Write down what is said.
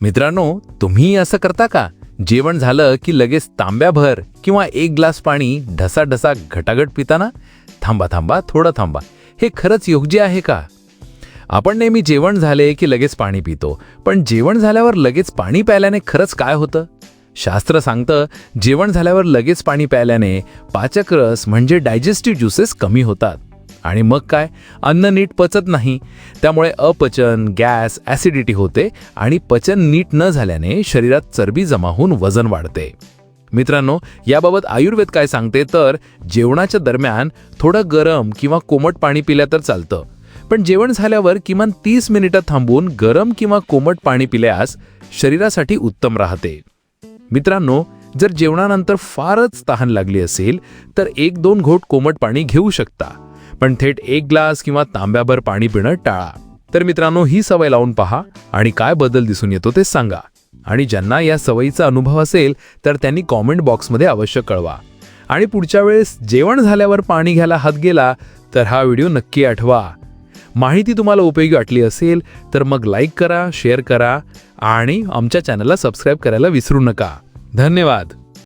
मित्रांनो तुम्ही असं करता का? जेवण झालं की लगेच तांब्याभर किंवा एक ग्लास पाणी ढसाढसा घटाघट पिताना? थांबा थांबा थोडं थांबा. हे खरंच योग्य आहे का? आपण नेहमी जेवण झाले की लगेच पाणी पितो पण जेवण झाल्यावर लगेच पाणी प्यायल्याने खरंच काय होतं? शास्त्र सांगतं जेवण झाल्यावर लगेच पाणी प्यायल्याने पाचक रस म्हणजे डायजेस्टिव्ह ज्युसेस कमी होतात. आणि मग काय? अन्न नीट पचत नाही. त्यामुळे अपचन गॅस ॲसिडिटी होते आणि पचन नीट न झाल्याने शरीरात चरबी जमा होऊन वजन वाढते. मित्रांनो याबाबत आयुर्वेद काय सांगते तर जेवणाच्या दरम्यान थोडं गरम किंवा कोमट पाणी पिल्या तर चालतं. पण जेवण झाल्यावर किमान तीस मिनिटं थांबून गरम किंवा कोमट पाणी पिल्यास शरीरासाठी उत्तम राहते. मित्रांनो जर जेवणानंतर फारच तहान लागली असेल तर एक दोन घोट कोमट पाणी घेऊ शकता. पण थेट एक ग्लास किंवा तांब्याभर पाणी पिणं टाळा. तर मित्रांनो ही सवय लावून पहा आणि काय बदल दिसून येतो ते सांगा. आणि ज्यांना या सवयीचा अनुभव असेल तर त्यांनी कॉमेंट बॉक्समध्ये अवश्य कळवा. आणि पुढच्या वेळेस जेवण झाल्यावर पाणी घ्यायला हात गेला तर हा व्हिडिओ नक्की आठवा. माहिती तुम्हाला उपयोगी वाटली असेल तर मग लाईक करा शेअर करा आणि आमच्या चॅनलला सबस्क्राईब करायला विसरू नका. धन्यवाद.